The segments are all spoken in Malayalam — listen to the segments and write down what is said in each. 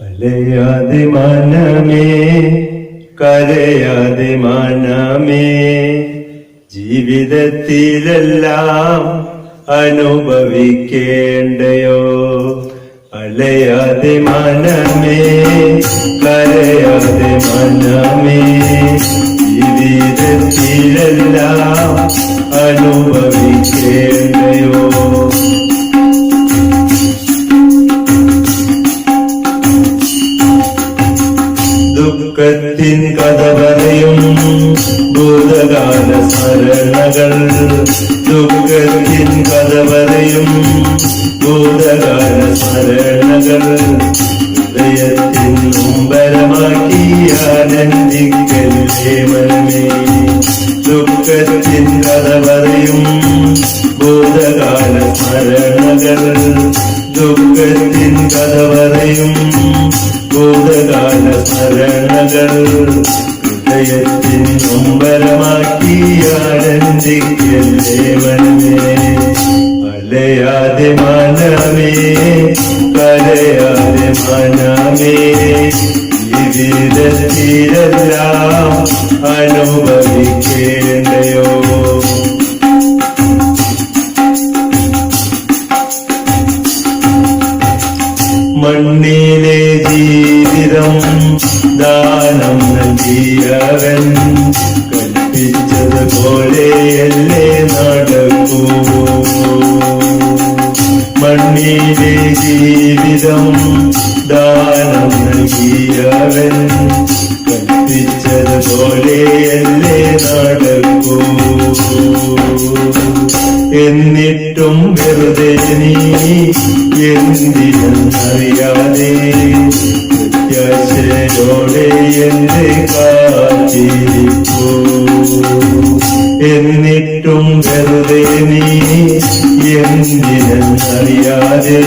അലയാതെ മനമേ കരയാതെ മനമേ. ജീവിതത്തിലെല്ലാം അനുഭവിക്കേണ്ടയോ? അലയാതെ മനമേ കരയാതെ മനമേ. ജീവിതത്തിലെല്ലാം അനുഭവിക്കേണ്ടയോ ദുഃഖത്തിൻ കഥ ഭൂതകാല സ്മരണകൾ. ദുഃഖത്തിൻ കഥ ഭൂതകാല സ്മരണകൾ. ഹൃദയത്തിൻ മുമ്പരമാക്കിയ ആനന്ദിക്കല്ലേ മനമേ ദുഃഖത്തിൻ കഥ ഭൂതകാല സ്മരണകൾ. ദുഃഖത്തിൻ കഥ ഭൂതകാല സ്മരണകൾ ഹൃദയത്തിൻ നൊമ്പരമാക്കി ആനന്ദിക്കല്ലേ മനമേ? അലയാതെ മനമേ? കരയാതെ മനമേ ജീവിതത്തിലെല്ലാം അനുഭവിക്കേണ്ടയോ? മണ്ണേ ദാനം നൽകിയവൻ കൽപ്പിച്ചതുപോലെയല്ലേ നടക്കൂ. മണ്ണിലെ ജീവിതം ദാനം നൽകിയവൻ കൽപ്പിച്ചതുപോലെയല്ലേ നടക്കൂ. എന്നിട്ടും വെറുതെ നീ എന്തിനെന്നറിയാതെ പ്രത്യാശയോടെ എന്നെ കാത്തിരിപ്പൂ എന്നിട്ടും വെറുതെ നീ എന്തിനെന്നറിയാതെ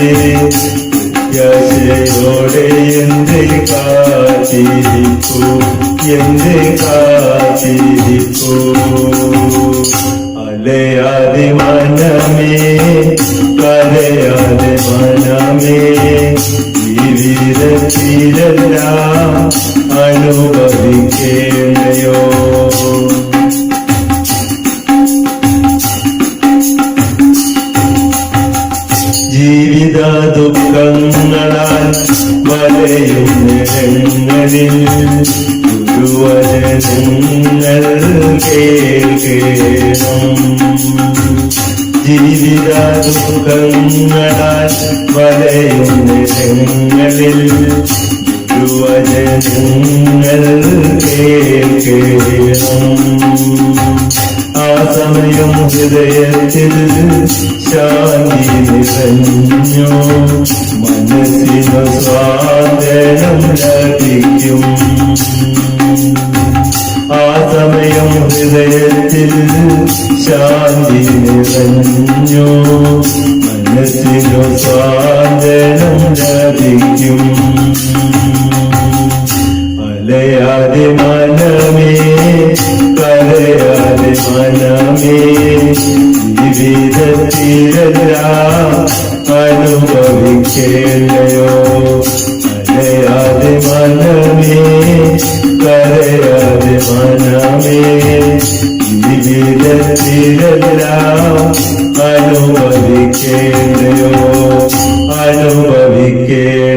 പ്രത്യാശയോടെ എന്റെ കാത്തിരിപ്പൂ എന്റെ കാത്തിരിപ്പൂ അലയാതെ മനമേ കലയാതെ മനമേ ജീവിതത്തിലെല്ലാം അനുഭവിക്കേണ്ടയോ ജീവിത ദുഃഖങ്ങളാൽ വലയും നിരങ്ങളിൽ ഗുരുവചനങ്ങൾ കേൾക്കണം. ജീവിത ദുഃഖങ്ങളാൽ വലയും നിരങ്ങളിൽ ഗുരുവചനങ്ങൾ കേൾക്കണം ഹൃദയത്തിൽ ശാന്തി നിറഞ്ഞു മനസ്സിനു സമയം ഹൃദയത്തിൽ ശാന്തി നിറഞ്ഞു. മനസ്സിനു സ്വാതനം ലഭിക്കും. അലയാതെ മനമേ കരയാതെ മനമേ. ജീവിതത്തിലെല്ലാം അനുഭവിക്കേണ്ടയോ? അലയാതെ മനമേ കരയാതെ മനമേ ജീവിതത്തിലെല്ലാം അനുഭവിക്കേണ്ടയോ അനുഭവിക്കേണ്ടയോ